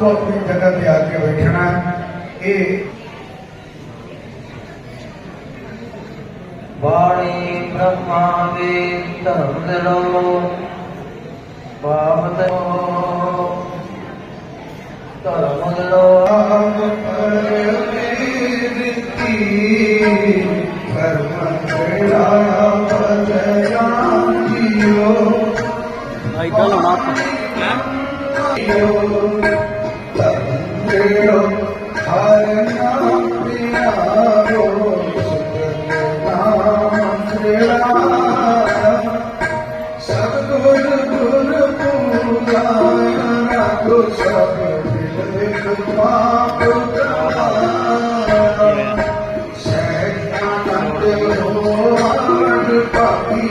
ਆਪੋ ਆਪਣੀ ਜਗ੍ਹਾ ਤੇ ਆ ਕੇ ਬੈਠਣਾ ਇਹ ਬਾਣੀ ਬ੍ਰਹਮਾ ਵੇ ਧਰਮ ਦਿਨੋ ਬਾਪ ਤੋ ਧਰਮ ਜਾਨ ਜੀਓ ਆਈ ਗੱਲ ਪਾਪ ਸੈਨਾਨੰਦ ਹੋ? ਆਦ ਪਾਪੀ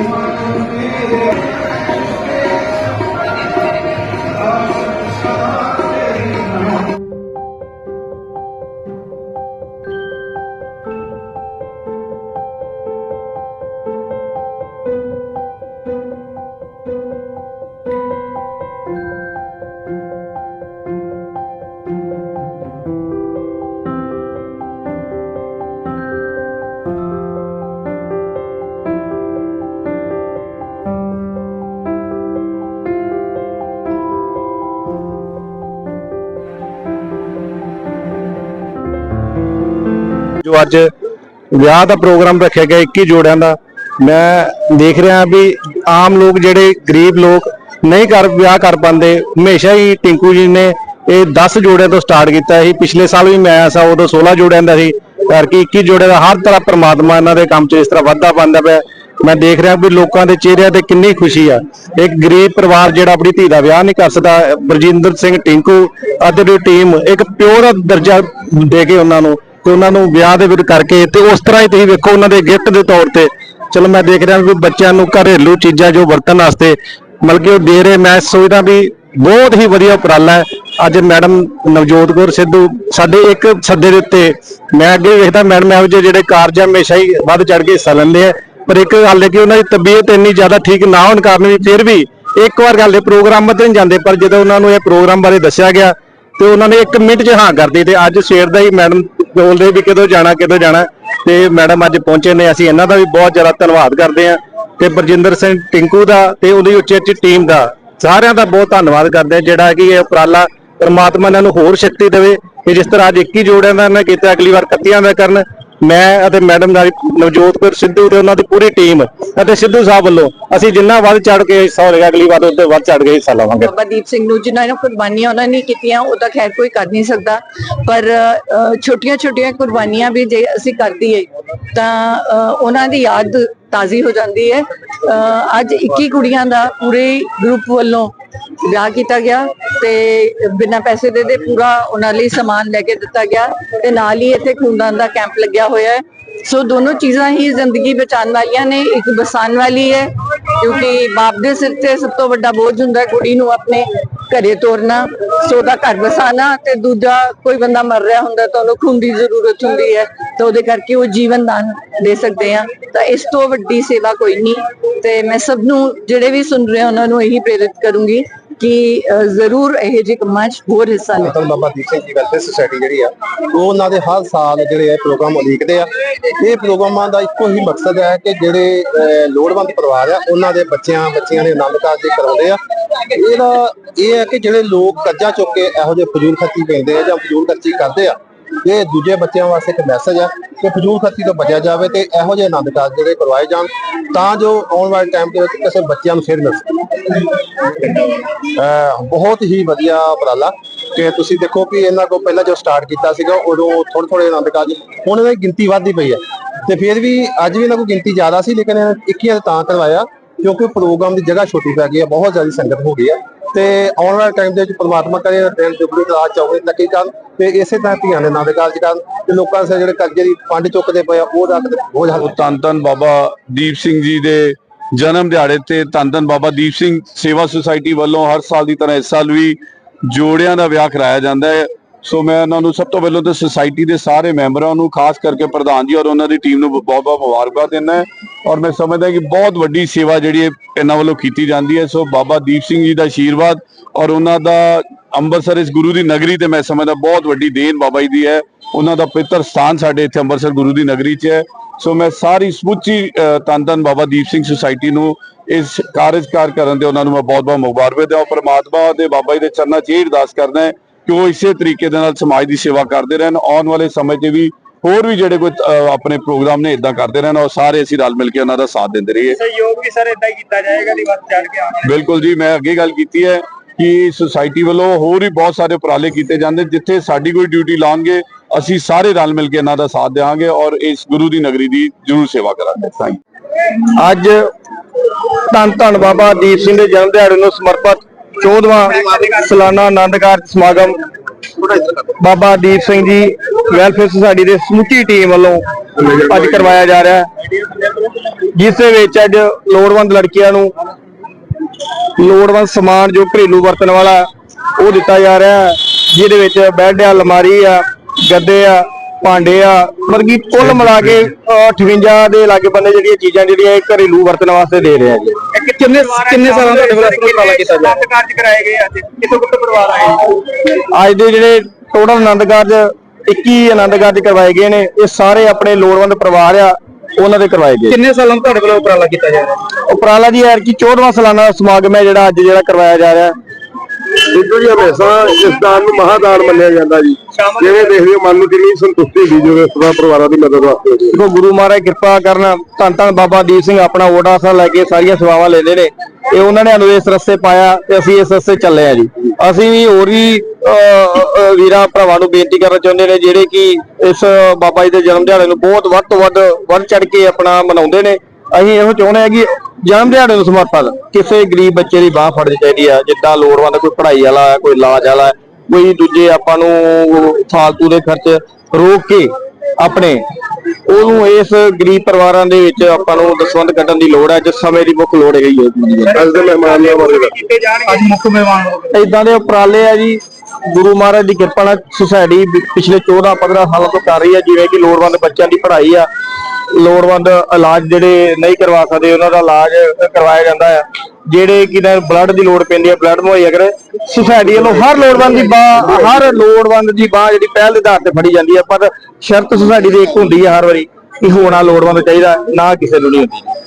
ਮਨ ਹਿਰਦੇ ਜੋ ਅੱਜ ਵਿਆਹ ਦਾ ਪ੍ਰੋਗਰਾਮ ਰੱਖਿਆ ਗਿਆ 21 ਜੋੜਿਆਂ ਦਾ, ਮੈਂ ਦੇਖ ਰਿਹਾ ਵੀ ਆਮ ਲੋਕ ਜਿਹੜੇ ਗਰੀਬ ਲੋਕ ਨਹੀਂ ਕਰ, ਵਿਆਹ ਕਰ ਪਾਉਂਦੇ, ਹਮੇਸ਼ਾ ਹੀ ਟਿੰਕੂ ਜੀ ਨੇ ਇਹ 10 ਜੋੜਿਆਂ ਤੋਂ ਸਟਾਰਟ ਕੀਤਾ ਸੀ। ਪਿਛਲੇ ਸਾਲ ਵੀ ਮੈਂ ਆਇਆ ਸਾਂ, ਉਦੋਂ 16 ਜੋੜਿਆਂ ਦਾ ਸੀ। ਕਰਕੇ 21 ਜੋੜਿਆਂ ਦਾ, ਹਰ ਤਰ੍ਹਾਂ ਪ੍ਰਮਾਤਮਾ ਇਹਨਾਂ ਦੇ ਕੰਮ 'ਚ ਇਸ ਤਰ੍ਹਾਂ ਵਾਧਾ ਪਾਉਂਦਾ ਪਿਆ। ਮੈਂ ਦੇਖ ਰਿਹਾ ਵੀ ਲੋਕਾਂ ਦੇ ਚਿਹਰਿਆਂ ਤੇ ਕਿੰਨੀ ਖੁਸ਼ੀ ਆ। ਇੱਕ ਗਰੀਬ ਪਰਿਵਾਰ ਜਿਹੜਾ ਆਪਣੀ ਧੀ ਦਾ ਵਿਆਹ ਨਹੀਂ ਕਰ ਸਕਦਾ, ਬਰਜਿੰਦਰ ਸਿੰਘ ਟਿੰਕੂ ਅਤੇ ਦੀ ਟੀਮ ਇੱਕ ਪਿਓਰ ਦਰਜਾ ਦੇ ਕੇ ਉਹਨਾਂ ਨੂੰ ਤੇ ਉਹਨਾਂ ਨੂੰ ਵਿਆਹ ਦੇ ਵਿੱਚ ਕਰਕੇ ਤੇ ਉਸ ਤਰ੍ਹਾਂ ਹੀ ਤੁਸੀਂ ਵੇਖੋ ਉਹਨਾਂ ਦੇ ਗਿਫਟ ਦੇ ਤੌਰ ਤੇ। ਚਲੋ ਮੈਂ ਦੇਖ ਰਿਹਾ ਵੀ ਬੱਚਿਆਂ ਨੂੰ ਘਰੇਲੂ ਚੀਜ਼ਾਂ ਜੋ ਵਰਤਣ ਵਾਸਤੇ ਮਤਲਬ ਕਿ ਉਹ ਦੇ ਰਹੇ, ਮੈਂ ਸੋਚਦਾ ਵੀ ਬਹੁਤ ਹੀ ਵਧੀਆ ਉਪਰਾਲਾ ਹੈ। ਅੱਜ ਮੈਡਮ ਨਵਜੋਤ ਕੌਰ ਸਿੱਧੂ ਸਾਡੇ ਇੱਕ ਸੱਦੇ ਦੇ ਉੱਤੇ, ਮੈਂ ਅੱਗੇ ਵੇਖਦਾ, ਮੈਡਮ ਇਹੋ ਜਿਹੇ ਜਿਹੜੇ ਕਾਰਜ ਆ, ਹਮੇਸ਼ਾ ਹੀ ਵੱਧ ਚੜ ਕੇ ਹਿੱਸਾ ਲੈਂਦੇ ਆ। ਪਰ ਇੱਕ ਗੱਲ ਹੈ ਕਿ ਉਹਨਾਂ ਦੀ ਤਬੀਅਤ ਇੰਨੀ ਜ਼ਿਆਦਾ ਠੀਕ ਨਾ ਹੋਣ ਕਾਰਨ ਵੀ ਫਿਰ ਵੀ ਇੱਕ ਵਾਰ ਗੱਲ ਇਹ ਪ੍ਰੋਗਰਾਮ ਤੇ ਨਹੀਂ ਜਾਂਦੇ, ਪਰ ਜਦੋਂ ਉਹਨਾਂ ਨੂੰ ਇਹ ਪ੍ਰੋਗਰਾਮ ਬਾਰੇ ਦੱਸਿਆ ਗਿਆ ਤੇ ਉਹਨਾਂ ਨੇ 1 ਮਿੰਟ 'ਚ ਹਾਂ ਕਰਦੀ ਤੇ ਅੱਜ ਸਵੇਰ ਦਾ ਹੀ ਮੈਡਮ ਬੋਲਦੇ ਵੀ ਕਦੋਂ ਜਾਣਾ ਕਦੋਂ ਜਾਣਾ। ਤੇ ਮੈਡਮ ਅੱਜ ਪਹੁੰਚੇ ਨੇ, ਅਸੀਂ ਇਹਨਾਂ ਦਾ ਵੀ ਬਹੁਤ ਜ਼ਿਆਦਾ ਧੰਨਵਾਦ ਕਰਦੇ ਹਾਂ। ਤੇ ਬਰਜਿੰਦਰ ਸਿੰਘ ਟਿੰਕੂ ਦਾ ਤੇ ਉਹਦੀ ਉੱਚੀ ਉੱਚੀ ਟੀਮ ਦਾ ਸਾਰਿਆਂ ਦਾ ਬਹੁਤ ਧੰਨਵਾਦ ਕਰਦੇ ਹਾਂ, ਜਿਹੜਾ ਕਿ ਇਹ ਉਪਰਾਲਾ ਪਰਮਾਤਮਾ ਇਹਨਾਂ ਨੂੰ ਹੋਰ ਸ਼ਕਤੀ ਦੇਵੇ ਕਿ ਜਿਸ ਤਰ੍ਹਾਂ ਅੱਜ 21 ਜੋੜਿਆਂ ਦਾ ਇਹਨਾਂ ਕੀਤਾ, ਅਗਲੀ ਵਾਰ 31 ਦਾ ਕਰਨ। ਮੈਂ ਅਤੇ ਮੈਡਮ ਨਵਜੋਤ ਕੌਰ ਸਿੱਧੂ ਤੇ ਉਹਨਾਂ ਦੀ ਪੂਰੀ ਟੀਮ ਅਤੇ ਸਿੱਧੂ ਸਾਹਿਬ ਵੱਲੋਂ ਅਸੀਂ ਜਿੰਨਾ ਵੱਧ ਚੜ ਕੇ ਹਿੱਸਾ ਹੋਵੇਗਾ, ਅਗਲੀ ਵਾਰ ਉਹਦੇ ਵੱਧ ਚੜ ਕੇ ਹਿੱਸਾ ਲਵਾਂਗੇ। ਬਾਬਾ ਦੀਪ ਸਿੰਘ ਨੂੰ ਜਿਨ੍ਹਾਂ ਨੇ ਕੁਰਬਾਨੀਆਂ ਉਹਨਾਂ ਨੇ ਕੀਤੀਆਂ, ਉਹ ਤਾਂ ਖੈਰ ਕੋਈ ਕਰ ਨਹੀਂ ਸਕਦਾ। ਪਰ ਛੋਟੀਆਂ ਛੋਟੀਆਂ ਕੁਰਬਾਨੀਆਂ ਵੀ ਜੇ ਅਸੀਂ ਕਰ ਦਈਏ, ਤਾਂ ਉਹਨਾਂ ਦੀ ਯਾਦ ਤਾਜ਼ੀ ਹੋ ਜਾਂਦੀ ਹੈ। ਅ, ਅੱਜ 21 ਕੁੜੀਆਂ ਦਾ ਪੂਰੇ ਗਰੁੱਪ ਵੱਲੋਂ ਵਿਆਹ ਕੀਤਾ ਗਿਆ ਤੇ ਬਿਨਾਂ ਪੈਸੇ ਦੇ ਦੇ ਪੂਰਾ ਉਹਨਾਂ ਲਈ ਸਮਾਨ ਲੈ ਕੇ ਦਿੱਤਾ ਗਿਆ ਤੇ ਨਾਲ ਹੀ ਇੱਥੇ ਖੂਨਦਾਨ ਦਾ ਕੈਂਪ ਲੱਗਿਆ ਹੋਇਆ ਹੈ। ਸੋ ਦੋਨੋਂ ਚੀਜ਼ਾਂ ਹੀ ਜ਼ਿੰਦਗੀ ਬਚਾਉਣ ਵਾਲੀਆਂ ਨੇ ਇੱਕ ਬਸਾਨ ਵਾਲੀ ਹੈ ਕਿਉਂਕਿ ਬਾਪ ਦੇ ਸਿਰ ਤੇ ਸਭ ਤੋਂ ਵੱਡਾ ਬੋਝ ਹੁੰਦਾ ਕੁੜੀ ਨੂੰ ਆਪਣੇ ਘਰੇ ਤੋਰਨਾ ਸੋ ਉਹਦਾ ਘਰ ਬਸਾਨਾ ਤੇ ਦੂਜਾ ਕੋਈ ਬੰਦਾ ਮਰ ਰਿਹਾ ਹੁੰਦਾ ਤਾਂ ਉਹਨੂੰ ਖੂਨ ਦੀ ਜ਼ਰੂਰਤ ਹੁੰਦੀ ਹੈ ਤਾਂ ਉਹਦੇ ਕਰਕੇ ਉਹ ਜੀਵਨ ਦਾਨ ਦੇ ਸਕਦੇ ਆ ਤਾਂ ਇਸ ਤੋਂ ਵੱਡੀ ਸੇਵਾ ਕੋਈ ਨਹੀਂ ਤੇ ਮੈਂ ਸਭ ਨੂੰ ਜਿਹੜੇ ਵੀ ਸੁਣ ਰਹੇ ਉਹਨਾਂ ਨੂੰ ਇਹੀ ਪ੍ਰੇਰਿਤ ਕਰੂੰਗੀ ਕਿ ਜ਼ਰੂਰ ਇਹ ਜਿਹੇ ਕੰਮਾਂ 'ਚ ਹੋਰ ਹਿੱਸਾ ਲਓ ਧੰਨ ਬਾਬਾ ਦੀਪ ਸਿੰਘ ਜੀ ਵੈਲਫੇਅਰ ਸੁਸਾਇਟੀ ਜਿਹੜੀ ਆ, ਉਹ ਉਹਨਾਂ ਦੇ ਹਰ ਸਾਲ ਜਿਹੜੇ ਇਹ ਪ੍ਰੋਗਰਾਮ ਉਲੀਕਦੇ ਆ। ਇਹ ਪ੍ਰੋਗਰਾਮਾਂ ਦਾ ਇੱਕੋ ਹੀ ਮਕਸਦ ਹੈ ਕਿ ਜਿਹੜੇ ਲੋੜਵੰਦ ਪਰਿਵਾਰ ਆ, ਉਹਨਾਂ ਦੇ ਬੱਚਿਆਂ ਬੱਚਿਆਂ ਦੇ ਆਨੰਦ ਕਾਰਜ ਕਰਾਉਂਦੇ ਆ। ਇਹਦਾ ਇਹ ਹੈ ਕਿ ਜਿਹੜੇ ਲੋਕ ਕਰਜ਼ਾ ਚੁੱਕ ਕੇ ਇਹੋ ਜਿਹੇ ਫਜ਼ੂਲ ਖਰਚੀ ਪੈਂਦੇ ਆ ਜਾਂ ਫਜ਼ੂਲ ਖਰਚੀ ਕਰਦੇ ਆ ਇਹ ਦੂਜੇ ਬੱਚਿਆਂ ਵਾਸਤੇ ਇੱਕ ਮੈਸੇਜ ਹੈ ਕਿ ਫਜ਼ੂਲ ਖਰਚੀ ਤੋਂ ਬਚਿਆ ਜਾਵੇ ਤੇ ਇਹੋ ਜਿਹੇ ਆਨੰਦ ਕਾਰਜ ਜਿਹੜੇ ਕਰਵਾਏ ਜਾਣ ਤਾਂ ਜੋ ਆਉਣ ਵਾਲੇ ਟਾਈਮ ਦੇ ਵਿੱਚ ਕਿਸੇ ਬੱਚਿਆਂ ਨੂੰ ਸੇਧ ਮਿਲ ਸਕੇ। ਬਹੁਤ ਹੀ ਵਧੀਆ ਉਪਰਾਲਾ ਕਿ ਤੁਸੀਂ ਦੇਖੋ ਕਿ ਇਹਨਾਂ ਕੋਲ ਪਹਿਲਾਂ ਜੋ ਸਟਾਰਟ ਕੀਤਾ ਸੀਗਾ, ਉਦੋਂ ਥੋੜੇ ਥੋੜੇ ਆਨੰਦ ਕਾਰਜ, ਹੁਣ ਇਹਨਾਂ ਦੀ ਗਿਣਤੀ ਵੱਧਦੀ ਪਈ ਹੈ। ਤੇ ਫਿਰ ਵੀ ਅੱਜ ਵੀ ਇਹਨਾਂ ਕੋਲ ਗਿਣਤੀ ਜ਼ਿਆਦਾ ਸੀ, ਲੇਕਿਨ ਇਹਨਾਂ 21 ਤਾਂ ਕਰਵਾਇਆ ਕਿਉਂਕਿ ਪ੍ਰੋਗਰਾਮ ਦੀ ਜਗ੍ਹਾ ਛੋਟੀ ਪੈ ਗਈ ਹੈ, ਬਹੁਤ ਜ਼ਿਆਦਾ ਸੰਗਤ ਹੋ ਗਈ ਹੈ। ਤੇ ਆਉਣ ਵਾਲੇ ਟਾਈਮ ਦੇ ਵਿੱਚ ਪ੍ਰਮਾਤਮਾ ਕਰੇ ਦਿਨ ਦੁਗਣੀ ਰਾਤ ਚੌਗਣੀ ਤੱਕੀ ਕਰਨ ਤੇ ਇਸੇ ਤਰ੍ਹਾਂ ਧੀਆਂ ਦੇ ਨਾਂ ਦੇ ਕਾਰਜ ਕਰਨ ਤੇ ਲੋਕਾਂ ਦੇ ਜਿਹੜੇ ਕਰਜ਼ੇ ਦੀ ਫੰਡ ਚੁੱਕਦੇ ਪਏ ਆ, ਉਹ ਰੱਖ ਬੋਝ ਹੱਲ ਧੰਨ ਧੰਨ ਬਾਬਾ ਦੀਪ ਸਿੰਘ ਜੀ ਦੇ ਜਨਮ ਦਿਹਾੜੇ ਤੇ ਧੰਨ ਧੰਨ ਬਾਬਾ ਦੀਪ ਸਿੰਘ ਸੇਵਾ ਸੁਸਾਇਟੀ ਵੱਲੋਂ ਹਰ ਸਾਲ ਦੀ ਤਰ੍ਹਾਂ ਇਸ ਸਾਲ ਵੀ ਜੋੜਿਆਂ ਦਾ ਵਿਆਹ ਕਰਾਇਆ ਜਾਂਦਾ ਹੈ। ਸੋ ਮੈਂ ਉਹਨਾਂ ਨੂੰ ਸਭ ਤੋਂ ਪਹਿਲਾਂ ਤਾਂ ਸੁਸਾਇਟੀ ਦੇ ਸਾਰੇ ਮੈਂਬਰਾਂ ਨੂੰ ਖਾਸ ਕਰਕੇ ਪ੍ਰਧਾਨ ਜੀ ਔਰ ਉਹਨਾਂ ਦੀ ਟੀਮ ਨੂੰ ਬਹੁਤ ਬਹੁਤ ਮੁਬਾਰਕਬਾਦ ਦਿੰਦਾ ਔਰ ਮੈਂ ਸਮਝਦਾ ਕਿ ਬਹੁਤ ਵੱਡੀ ਸੇਵਾ ਜਿਹੜੀ ਹੈ ਇਹਨਾਂ ਵੱਲੋਂ ਕੀਤੀ ਜਾਂਦੀ ਹੈ। ਸੋ ਬਾਬਾ ਦੀਪ ਸਿੰਘ ਜੀ ਦਾ ਆਸ਼ੀਰਵਾਦ ਔਰ ਉਹਨਾਂ ਦਾ ਅੰਮ੍ਰਿਤਸਰ ਇਸ ਗੁਰੂ ਦੀ ਨਗਰੀ ਤੇ ਮੈਂ ਸਮਝਦਾ ਬਹੁਤ ਵੱਡੀ ਦੇਣ ਬਾਬਾ ਜੀ ਦੀ ਹੈ। ਉਹਨਾਂ ਦਾ ਪਵਿੱਤਰ ਸਥਾਨ ਸਾਡੇ ਇੱਥੇ ਅੰਮ੍ਰਿਤਸਰ ਗੁਰੂ ਦੀ ਨਗਰੀ 'ਚ ਹੈ। ਸੋ ਮੈਂ ਸਾਰੀ ਸਮੁੱਚੀ ਅਹ, ਧੰਨ ਬਾਬਾ ਦੀਪ ਸਿੰਘ ਸੁਸਾਇਟੀ ਨੂੰ ਇਸ ਕਾਰਜਕਾਰ ਕਰਨ ਦੇ ਉਹਨਾਂ ਨੂੰ ਮੈਂ ਬਹੁਤ ਬਹੁਤ ਮੁਬਾਰਕ ਦਿਆਂ ਪਰਮਾਤਮਾ ਦੇ ਬਾਬਾ ਜੀ ਦੇ ਚਰਨਾਂ 'ਚ ਇਹ ਅਰਦਾਸ ਕਰਦਾ ਹੈ ਕਿ ਉਹ ਇਸੇ ਤਰੀਕੇ ਦੇ ਨਾਲ ਸਮਾਜ ਦੀ ਸੇਵਾ ਕਰਦੇ ਰਹਿਣ ਆਉਣ ਵਾਲੇ ਸਮੇਂ 'ਚ ਵੀ ਹੋਰ ਵੀ ਜਿਹੜੇ ਕੋਈ ਆਪਣੇ ਪ੍ਰੋਗਰਾਮ ਨੇ ਇਦਾਂ ਕਰਦੇ ਰਹਿਣ ਔਰ ਸਾਰੇ ਅਸੀਂ ਰਲ ਮਿਲ ਕੇ ਉਹਨਾਂ ਦਾ ਸਾਥ ਦਿੰਦੇ ਰਹੀਏ। ਸਹਿਯੋਗ ਵੀ ਸਰ ਇਦਾਂ ਹੀ ਕੀਤਾ ਜਾਏਗਾ ਦੀ ਵੱਧ ਚੜ ਕੇ ਆਉਣਾ। ਬਿਲਕੁਲ ਜੀ ਮੈਂ ਅੱਗੇ ਗੱਲ ਕੀਤੀ ਹੈ ਕਿ ਸੁਸਾਇਟੀ ਵੱਲੋਂ ਹੋਰ ਵੀ ਬਹੁਤ ਸਾਰੇ ਉਪਰਾਲੇ ਕੀਤੇ ਜਾਂਦੇ ਜਿੱਥੇ ਸਾਡੀ ਕੋਈ ਡਿਊਟੀ ਲਾਉਣਗੇ ਅਸੀਂ ਸਾਰੇ ਰਲ ਮਿਲ ਕੇ ਇਹਨਾਂ ਦਾ ਸਾਥ ਦੇਵਾਂਗੇ ਔਰ ਇਸ ਗੁਰੂ ਦੀ ਨਗਰੀ ਦੀ ਜ਼ਰੂਰ ਸੇਵਾ ਕਰਾਂਗੇ। ਥੈਂਕ ਅੱਜ ਧੰਨ ਧੰਨ ਬਾਬਾ ਦੀਪ ਸਿੰਘ ਦੇ ਜਨਮ ਦਿਹਾੜੇ ਨੂੰ ਸਮਰਪਿਤ 14ਵਾਂ ਸਾਲਾਨਾ ਆਨੰਦ ਕਾਰਜ ਸਮਾਗਮ ਬਾਬਾ ਦੀਪ ਸਿੰਘ ਜੀ ਵੈਲਫੇਅਰ ਸੁਸਾਇਟੀ ਦੇ ਸਮੁੱਚੀ ਟੀਮ ਵੱਲੋਂ ਅੱਜ ਕਰਵਾਇਆ ਜਾ ਰਿਹਾ ਹੈ। ਜਿਸ ਦੇ ਵਿੱਚ ਅੱਜ ਲੋੜਵੰਦ ਲੜਕੀਆਂ ਨੂੰ ਲੋੜਵੰਦ ਸਮਾਨ ਜੋ ਘਰੇਲੂ ਵਰਤਣ ਵਾਲਾ ਉਹ ਦਿੱਤਾ ਜਾ ਰਿਹਾ ਹੈ ਜਿਹਦੇ ਵਿੱਚ ਬੈੱਡ ਆ ਅਲਮਾਰੀ ਆ ਗੱਦੇ ਆ ਭਾਂਡੇ ਆ ਮਤਲਬ ਕਿ ਕੁੱਲ ਮਿਲਾ ਕੇ ਅਹ, 58 ਦੇ ਲਾਗੇ ਬੰਨੇ ਜਿਹੜੀਆਂ ਚੀਜ਼ਾਂ ਜਿਹੜੀਆਂ ਘਰੇਲੂ ਵਰਤਣ ਵਾਸਤੇ ਦੇ ਰਹੇ ਆ ਜੀ। ਕਿੰਨੇ ਕਿੰਨੇ ਸਾਲਾਂ ਤੁਹਾਡੇ ਵੱਲੋਂ ਇਸ ਉਪਰਾਲਾ ਕੀਤਾ ਜਾ ਆਨੰਦ ਕਾਰਜ ਕਰਾਏ ਗਏ ਅੱਜ? ਕਿੱਥੋਂ ਕਿੱਥੋਂ ਪਰਿਵਾਰ ਆਏ ਅੱਜ ਦੇ ਜਿਹੜੇ ਟੋਟਲ ਆਨੰਦ ਕਾਰਜ 21 ਆਨੰਦ ਕਾਰਜ ਕਰਵਾਏ ਗਏ ਨੇ ਇਹ ਸਾਰੇ ਆਪਣੇ ਲੋੜਵੰਦ ਪਰਿਵਾਰ ਆ ਉਹਨਾਂ ਦੇ ਕਰਵਾਏ ਗਏ। ਕਿੰਨੇ ਸਾਲਾਂ ਤੋਂ ਤੁਹਾਡੇ ਵੱਲੋਂ ਉਪਰਾਲਾ ਕੀਤਾ ਜਾ ਰਿਹਾ? ਉਪਰਾਲਾ ਜੀ ਯਾਰ ਕਿ 14ਵਾਂ ਸਾਲਾਨਾ ਸਮਾਗਮ ਹੈ ਜਿਹੜਾ ਅੱਜ ਜਿਹੜਾ ਕਰਵਾਇਆ ਜਾ ਰਿਹਾ। ਹੈ ਜੀ, ਹਮੇਸ਼ਾ ਇਸ ਦਾਨ ਨੂੰ ਮਹਾਦਾਨ ਮੰਨਿਆ ਜਾਂਦਾ ਜੀ। ਜਿਵੇਂ ਦੇਖਦੇ ਹੋ, ਮਨ ਨੂੰ ਕਿੰਨੀ ਸੰਤੁਸ਼ਟੀ ਹੁੰਦੀ ਜਦੋਂ ਇਸ ਪਰਿਵਾਰਾਂ ਦੀ ਮਦਦ ਵਾਸਤੇ ਦੇਖੋ, ਗੁਰੂ ਮਹਾਰਾਜ ਕਿਰਪਾ ਕਰਨ, ਧੰਨ ਧੰਨ ਬਾਬਾ ਦੀਪ ਸਿੰਘ ਆਪਣਾ ਓਟ ਆਸਰਾ ਲੈ ਕੇ ਸਾਰੀਆਂ ਸੇਵਾਵਾਂ ਲੈਂਦੇ ਨੇ। ਤੇ ਉਹਨਾਂ ਨੇ ਸਾਨੂੰ ਇਸ ਰਸਤੇ ਪਾਇਆ ਤੇ ਅਸੀਂ ਇਸ ਰਸਤੇ ਚੱਲੇ ਆ ਜੀ। ਅਸੀਂ ਵੀ ਹੋਰ ਵੀ ਵੀਰਾਂ ਭਰਾਵਾਂ ਨੂੰ ਬੇਨਤੀ ਕਰਨਾ ਚਾਹੁੰਦੇ ਨੇ, ਜਿਹੜੇ ਕਿ ਇਸ ਬਾਬਾ ਜੀ ਦੇ ਜਨਮ ਦਿਹਾੜੇ ਨੂੰ ਬਹੁਤ ਵੱਧ ਤੋਂ ਵੱਧ ਵੱਧ ਚੜ ਕੇ ਆਪਣਾ ਮਨਾਉਂਦੇ ਨੇ। ਅਸੀਂ ਇਹੋ ਚਾਹੁੰਦੇ ਆ ਕਿ ਜਨਮ ਦਿਹਾੜੇ ਨੂੰ ਸਮਰਪਿਤ ਕਿਸੇ ਗਰੀਬ ਬੱਚੇ ਦੀ ਬਾਹ ਫੜਨੀ ਚਾਹੀਦੀ ਆ ਜਿੱਦਾਂ ਲੋੜਵੰਦ ਕੋਈ ਪੜ੍ਹਾਈ ਵਾਲਾ ਹੈ, ਕੋਈ ਇਲਾਜ ਵਾਲਾ ਹੈ, ਕੋਈ ਦੂਜੇ ਆਪਾਂ ਨੂੰ ਫਾਲਤੂ ਦੇ ਖਰਚ ਰੋਕ ਕੇ ਆਪਣੇ ਉਹਨੂੰ ਇਸ ਗਰੀਬ ਪਰਿਵਾਰਾਂ ਦੇ ਵਿੱਚ ਆਪਾਂ ਨੂੰ ਦਸਵੰਦ ਕੱਢਣ ਦੀ ਲੋੜ ਹੈ ਜਿਸ ਸਮੇਂ ਦੀ ਮੁੱਖ ਲੋੜ ਹੈਗੀ ਹੈ। ਅੱਜ ਦੇ ਮਹਿਮਾਨ ਜਾਣਗੇ ਅੱਜ ਮੁੱਖ ਮਹਿਮਾਨ ਇਦਾਂ ਦੇ ਉਪਰਾਲੇ ਆ ਜੀ। ਗੁਰੂ ਮਹਾਰਾਜ ਦੀ ਕਿਰਪਾ ਨਾਲ ਸੁਸਾਇਟੀ ਪਿਛਲੇ 14 15 ਸਾਲਾਂ ਤੋਂ ਕਰ ਰਹੀ ਹੈ, ਜਿਵੇਂ ਕਿ ਲੋੜਵੰਦ ਬੱਚਿਆਂ ਦੀ ਪੜ੍ਹਾਈ ਆ, ਲੋੜਵੰਦ ਇਲਾਜ ਜਿਹੜੇ ਨਹੀਂ ਕਰਵਾ ਸਕਦੇ, ਉਹਨਾਂ ਦਾ ਇਲਾਜ ਕਰਵਾਇਆ ਜਾਂਦਾ ਹੈ ਜਿਹੜੇ ਕਿ ਬਲੱਡ ਦੀ ਲੋੜ ਪੈਂਦੀ ਹੈ ਬਲੱਡ ਮੁਹੱਈਆ ਕਰੇ, ਸੁਸਾਇਟੀ ਵੱਲੋਂ ਹਰ ਲੋੜਵੰਦ ਦੀ ਬਾਹ, ਹਰ ਲੋੜਵੰਦ ਦੀ ਬਾਹ ਜਿਹੜੀ ਪਹਿਲ ਦੇ ਆਧਾਰ ਤੇ ਫੜੀ ਜਾਂਦੀ ਹੈ ਪਰ ਸ਼ਰਤ ਸੁਸਾਇਟੀ ਦੀ ਇੱਕ ਹੁੰਦੀ ਹੈ ਹਰ ਵਾਰੀ ਕਿ ਹੋਣਾ ਲੋੜਵੰਦ ਚਾਹੀਦਾ, ਨਾ ਕਿਸੇ ਨੂੰ ਨਹੀਂ ਹੁੰਦੀ।